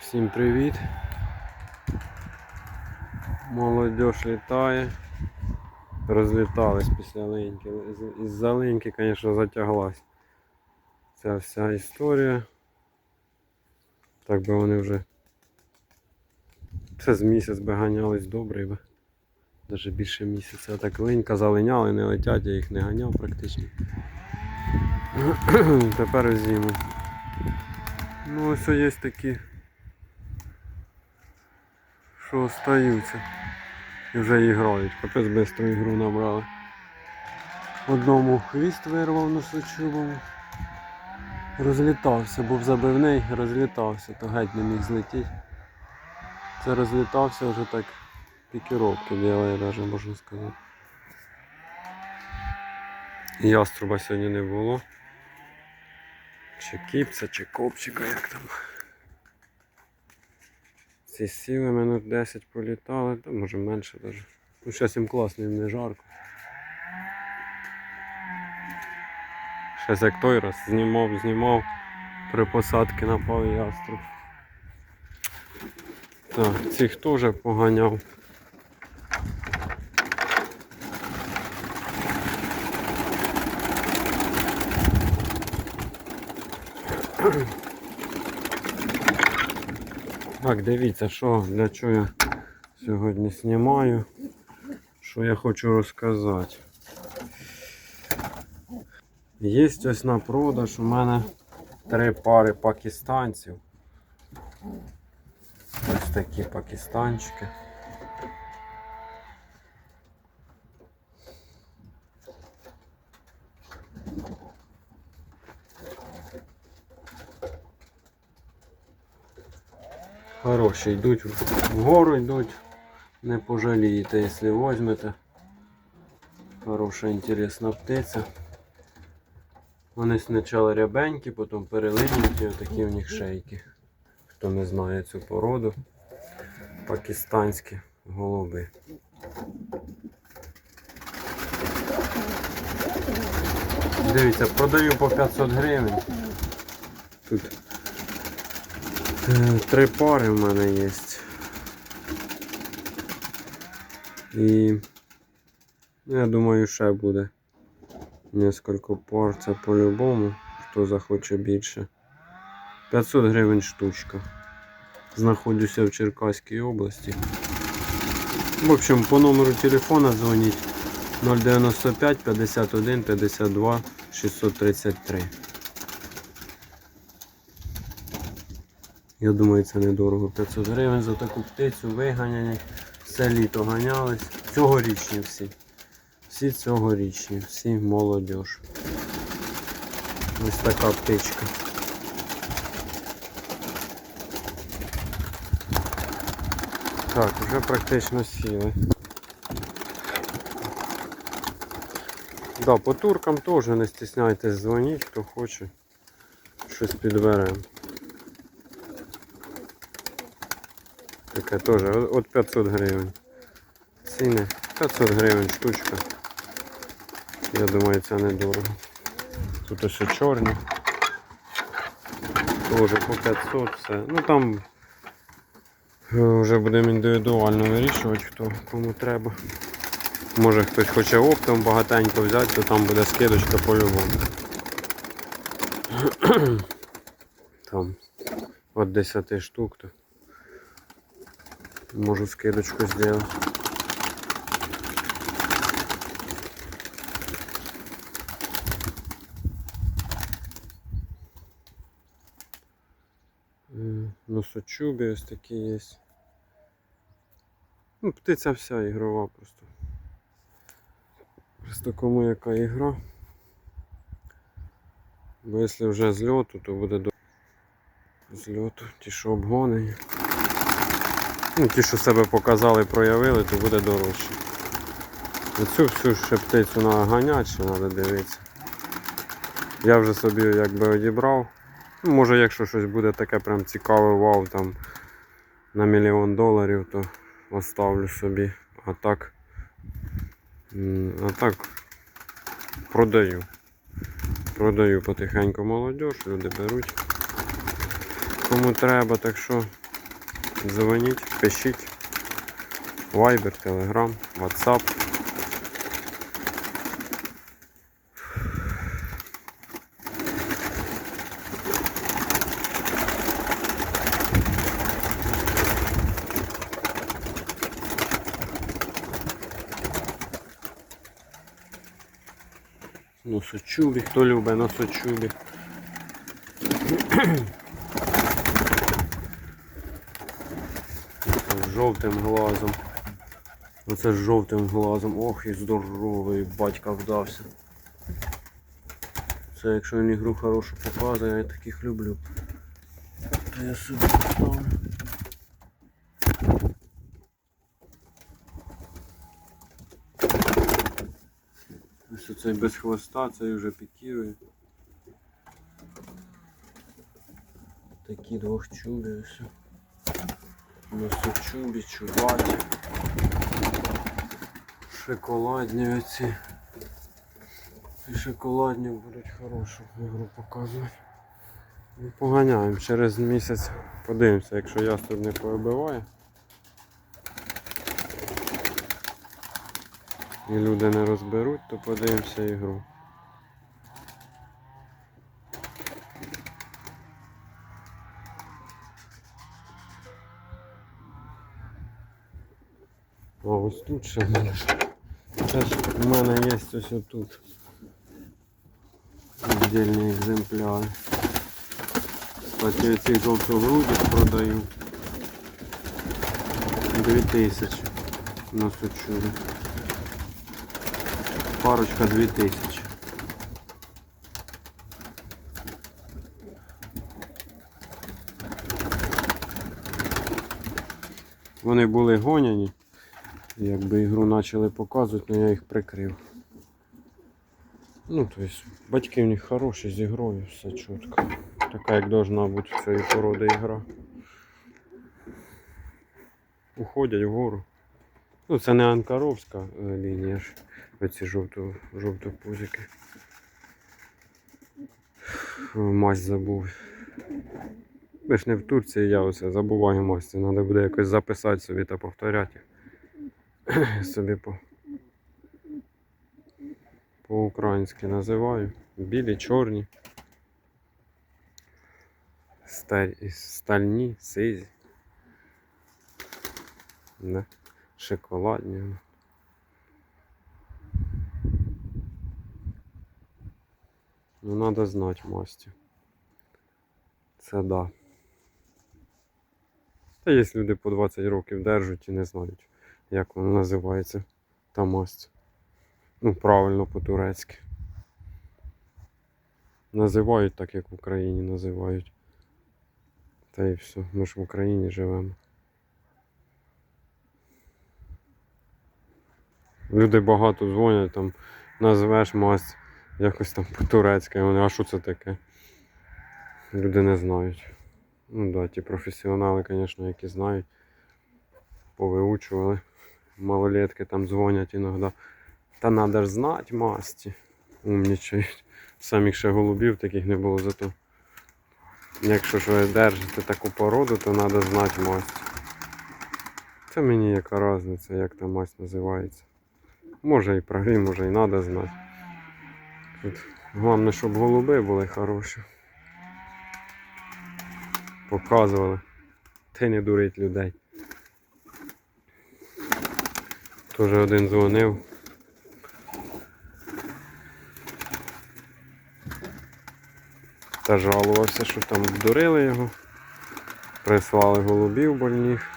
Всім привіт. Молодь літає. Розлітались після линьки. Із-за линьки, звісно, затяглась. Ця вся історія. Так би вони вже. Це з місяць би ганялись добре би. Навіть більше місяця. Так линька залиняли, не летять, я їх не ганяв практично. Тепер зиму. Ну ось є такі що остаються. І вже і грають. Капець бистро ігру набрали. Одному хвіст вирвав носочубом. Розлітався, був забивний, розлітався, то геть не міг злетіти. Це розлітався вже так пікіровки ділає, навіть можна сказати. Яструба сьогодні не було. Чи кіпця, чи копчика, як там. Ці сіли минут 10 політали, та може менше даже. Ну зараз їм класно, їм не жарко. Щось як той раз знімав, знімав, при посадці напав яструб. Так, цих теж поганяв. Так, дивіться, що для чого я сьогодні знімаю, що я хочу розказати. Є ось на продаж у мене три пари пакистанців. Ось такі пакистанчики. Хороші йдуть вгору йдуть. Не пожалієте, якщо візьмете. Хороша інтересна птиця. Вони спочатку рябенькі, потім перелинюють і отакі у них шейки. Хто не знає цю породу. Пакистанські голуби. Дивіться, продаю по 500 гривень. Тут три пари в мене є. І я думаю, ще буде. Несколько пар, це по-любому, хто захоче більше. 500 гривень штучка. Знаходжуся в Черкаській області. В общем, по номеру телефона дзвоніть 095 51 52 633. Я думаю, це недорого. 500 гривень за таку птицю виганяні. Все літо ганялись. Цьогорічні всі. Всі цьогорічні, всі молодіж. Ось така птичка. Так, вже практично сіли. Да, по туркам теж не стісняйтесь, дзвоніть, хто хоче. Щось підберемо. Таке теж от 500 гривень. Ціни 500 гривень штучка. Я думаю, це недорого. Тут ще чорні. Теж по 500 все. Ну там вже будемо індивідуально вирішувати, хто кому треба. Може хтось хоче оптом багатенько взяти, то там буде скидочка по-любому. Там от 10 штук то можу скидочку зробити. М, Носочуби ось такі є. Ну, птиця вся ігрова просто. Просто кому яка ігра. Бо якщо вже з льоту, то буде до з льоту, ті, що обгонені. Ну, ті, що себе показали, проявили, то буде дорожче. Оцю всю ще птицю треба ганяти, ще треба дивитися. Я вже собі якби одібрав. Ну, може, якщо щось буде таке прям цікаве, вау, там на мільйон доларів, то оставлю собі. А так, а так продаю. Продаю потихеньку молодь, люди беруть. Кому треба, так що Дзвоніть, пишіть. Viber, Telegram, WhatsApp. Носочубі, хто любить носочубі. Оце з жовтим глазом. Оце з жовтим глазом. Ох, і здоровий батька вдався. Це якщо він ігру хорошу показує, я таких люблю. То я собі поставлю. Ось оцей без хвоста, цей вже пікірує. Такі двох двохчубі ось. Носочубі, чубаті. Шоколадні оці. І шоколадні будуть хорошу ігру показувати. Ну, Поганяємо через місяць. Подивимося, якщо яструб не повибиває. І люди не розберуть, то подивимося ігру. А ось тут ще в мене. Це ж у мене є ось отут. Віддільні екземпляри. Кстати, ці жовтогрудих продаю. 2000 на сучурі. Парочка 2000. Вони були гоняні. Якби ігру почали показувати, але я їх прикрив. Ну, тобто, батьки в них хороші з ігрою, все чітко. Така як должна бути в цієї породи ігра. Уходять вгору. Ну, це не анкаровська е, лінія ж. Оці жовто, жовтопузики. Мазь забув. Ми ж не в Турції, я оце забуваю масті. Треба буде якось записати собі та повторяти. собі по, по-українськи називаю. Білі, чорні. Сталь, стальні, сизі. Да. Шоколадні. Ну, надо знати масті. Це да. Та є люди по 20 років держать і не знають, як воно називається та масть. Ну, правильно по-турецьки. Називають так, як в Україні називають. Та і все. Ми ж в Україні живемо. Люди багато дзвонять, там назвеш масть якось там по-турецьки, вони, а що це таке? Люди не знають. Ну да, ті професіонали, звісно, які знають, повиучували. Малолетки там дзвонять іноді. Та треба ж знати масті. Умнічають. Самих ще голубів таких не було зато. Якщо ж ви держите таку породу, то треба знати масть. Це мені яка різниця, як та масть називається. Може і прогрій, може і треба знати. Тут головне, щоб голуби були хороші. Показували. Ти не дурить людей. Теж один дзвонив. Та жалувався, що там обдурили його. Прислали голубів больних.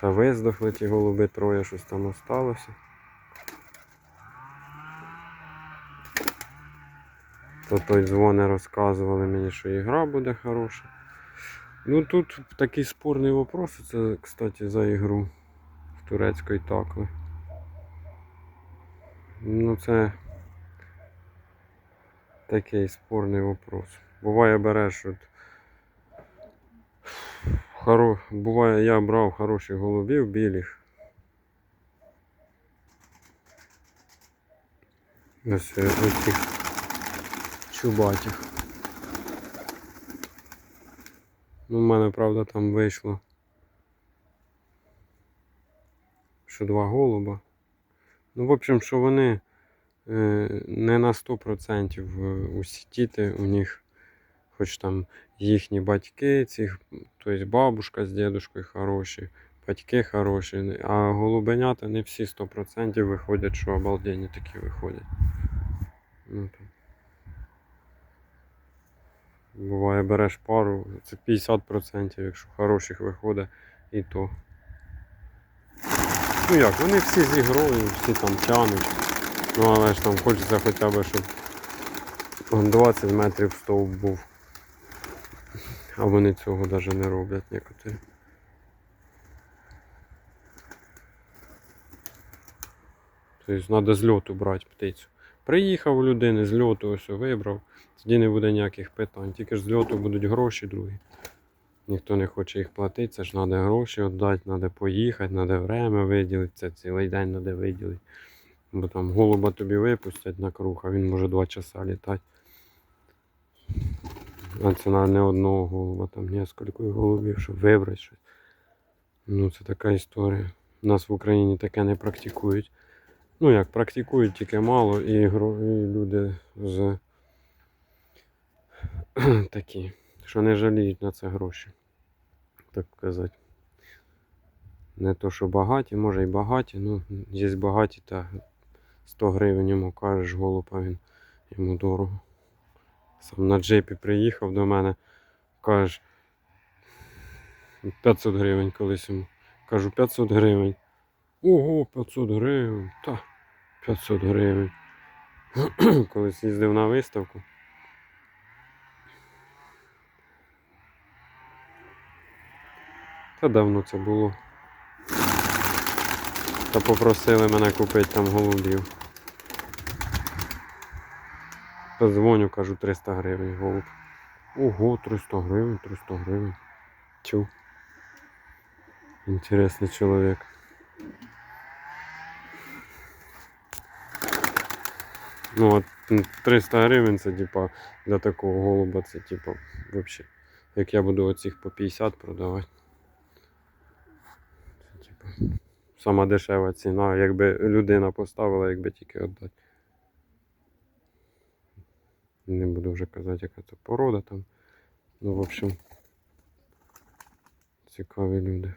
Та виздохли ті голуби, троє щось там осталося. То той дзвони розказували мені, що ігра буде хороша. Ну тут такий спорний вопрос, це, кстати, за ігру турецької такли. Ну це такий спорний вопрос. Буває береш от. Хоро... Буває, я брав хороших голубів білих. Ось е, оцих чубатих. Ну, в мене, правда, там вийшло що два голуба. Ну, в общем, що вони е, не на 100% е, усі діти у них, хоч там їхні батьки, цих, тобто бабушка з дідушкою хороші, батьки хороші, а голубенята не всі 100% виходять, що обалденні такі виходять. Ну. Буває, береш пару, це 50%, якщо хороших виходить, і то. Ну як, вони всі з всі там тянуть. Ну але ж там хочеться хоча б, щоб 20 метрів стовп був. А вони цього навіть не роблять некоторі. Тобто треба з льоту брати птицю. Приїхав у людини з льоту, ось вибрав, тоді не буде ніяких питань. Тільки ж з льоту будуть гроші другі. Ніхто не хоче їх платити, це ж треба гроші віддати, треба поїхати, треба время виділити, це цілий день треба виділити. Бо там голуба тобі випустять на круг, а він може два часа літати. А це не одного голуба, там нескільки голубів, щоб вибрати щось. Ну це така історія. Нас в Україні таке не практикують. Ну як практикують тільки мало і, і люди з такі, що не жаліють на це гроші. Так казати. Не то, що багаті, може і багаті, ну є багаті, та 100 гривень йому кажеш голуб, а він йому дорого. Сам на джипі приїхав до мене, каже 500 гривень колись йому. Кажу 500 гривень. Ого, 500 гривень. Та 500 гривень. Колись їздив на виставку. Та давно це було. Та попросили мене купити там голубів. Позвоню, кажу 300 гривень голуб. Ого, 300 гривень, 300 гривень. Чу. Інтересний чоловік. Ну от 300 гривень це типа для такого голуба це типа вообще. Як я буду оцих по 50 продавати. Сама дешева ціна, якби людина поставила, якби тільки віддати. Не буду вже казати, яка це порода там. Ну, в общем, цікаві люди.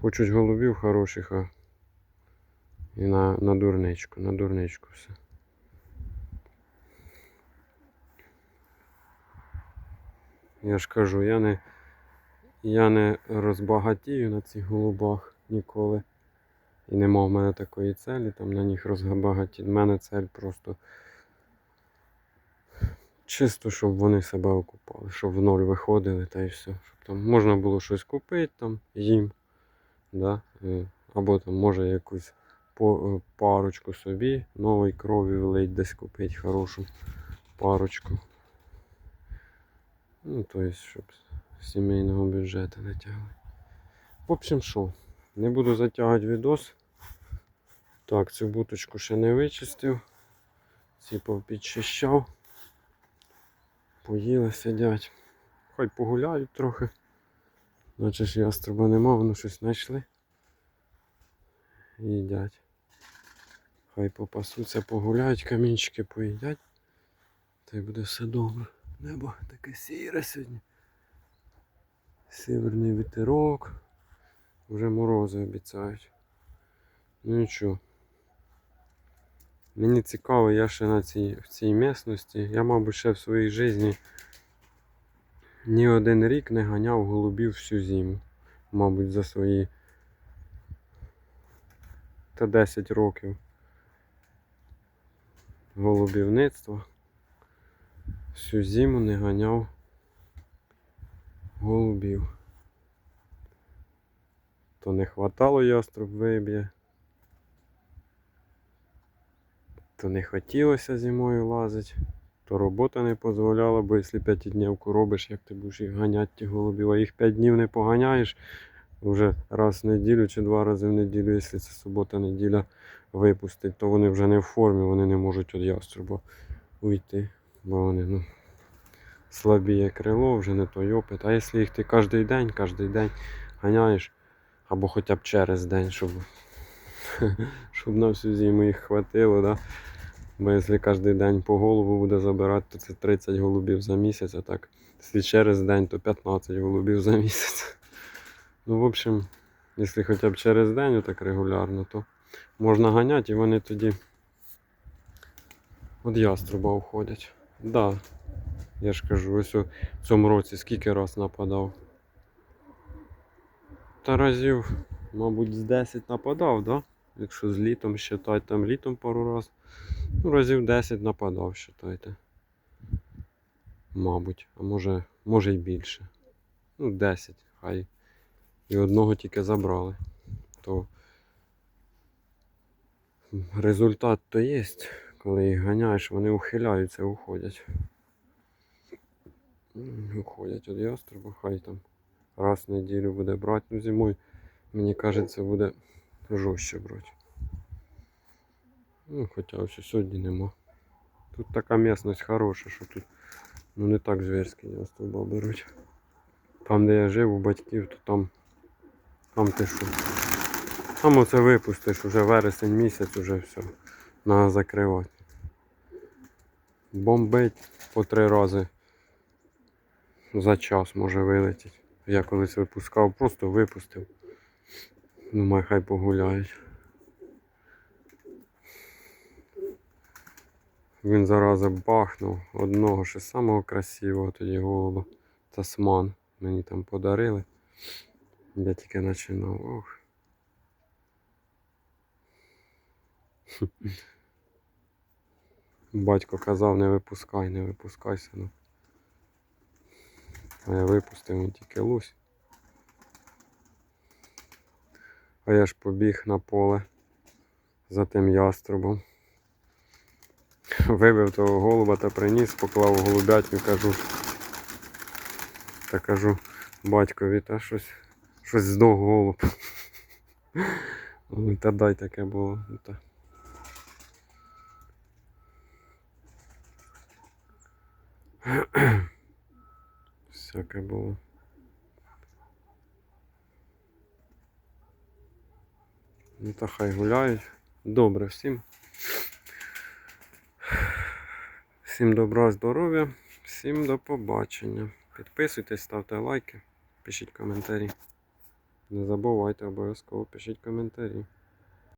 Хочуть голубів хороших, а і на, на дурничку, на дурничку все. Я ж кажу, я не, я не розбагатію на цих голубах ніколи. І нема в мене такої целі, там на них розбагатіти. У мене цель просто чисто, щоб вони себе окупали, щоб в ноль виходили та і все. Щоб там можна було щось купити там їм. Да? е, Або там може якусь е, парочку собі нової крові влить десь купити хорошу парочку. Ну, то есть, щоб з сімейного бюджету не тягли. В общем, що, не буду затягувати відос. Так, цю буточку ще не вичистив. Ці підчищав. Поїли, сидять. Хай погуляють трохи. Наче ж яструба нема, воно щось знайшли. Їдять. Хай попасуться, погуляють, камінчики поїдять. Та й буде все добре. Небо таке сіре сьогодні. Северний вітерок. Вже морози обіцяють. Ну нічого. Мені цікаво, я ще на цій, в цій місності. Я, мабуть, ще в своїй житті ні один рік не ганяв голубів всю зиму. Мабуть, за свої та 10 років голубівництва. Всю зиму не ганяв голубів. То не хватало яструб виб'є. То не хотілося зимою лазити, то робота не дозволяла, бо якщо п'ятидневку робиш, як ти будеш їх ганяти ті голубів, а їх 5 днів не поганяєш, вже раз в неділю чи два рази в неділю, якщо це субота-неділя випустить, то вони вже не в формі, вони не можуть від яструба уйти, бо вони ну, слабіє крило, вже не той опит. А якщо їх ти кожен день, кожен день ганяєш, або хоча б через день, щоб, щоб на всю зиму їх хватило, да? бо якщо кожен день по голову буде забирати, то це 30 голубів за місяць, а так, якщо через день, то 15 голубів за місяць. Ну, в общем, якщо хоча б через день так регулярно, то можна ганяти і вони тоді від яструба уходять. Да. Я ж кажу, ось у цьому році скільки раз нападав. Та разів, мабуть, з 10 нападав, да? Якщо з літом считати, там літом пару раз. Ну, разів 10 нападав, считайте. Мабуть, а може, може й більше. Ну, 10, хай. І одного тільки забрали. То результат то є, коли їх ганяєш, вони ухиляються, уходять. Уходять від яструба, хай там раз в неділю буде брати. Ну, зимою, мені кажеться, буде жорстче брати. Ну, хоча ось сьогодні нема. Тут така місцевість хороша, що тут ну, не так зверські яструба беруть. Там, де я жив у батьків, то там, там ти що. Там оце випустиш, уже вересень місяць, уже все. Треба закривати. Бомбить по три рази за час може вилетіти. Я колись випускав, просто випустив. Думаю, хай погуляють. Він зараза бахнув одного ще самого красивого тоді голуба. Тасман. Мені там подарили. Я тільки починав. Ох. Батько казав, не випускай, не випускай, синок. А я випустив він тільки лусь. А я ж побіг на поле за тим яструбом. Вибив того голуба та приніс, поклав у голубятню, кажу. Та кажу батькові, та щось, щось здох голуб. Та дай таке було. Та. Всяке було. Ну та хай гуляють. Добре всім. Всім добра, здоров'я, всім до побачення. Підписуйтесь, ставте лайки, пишіть коментарі. Не забувайте обов'язково пишіть коментарі.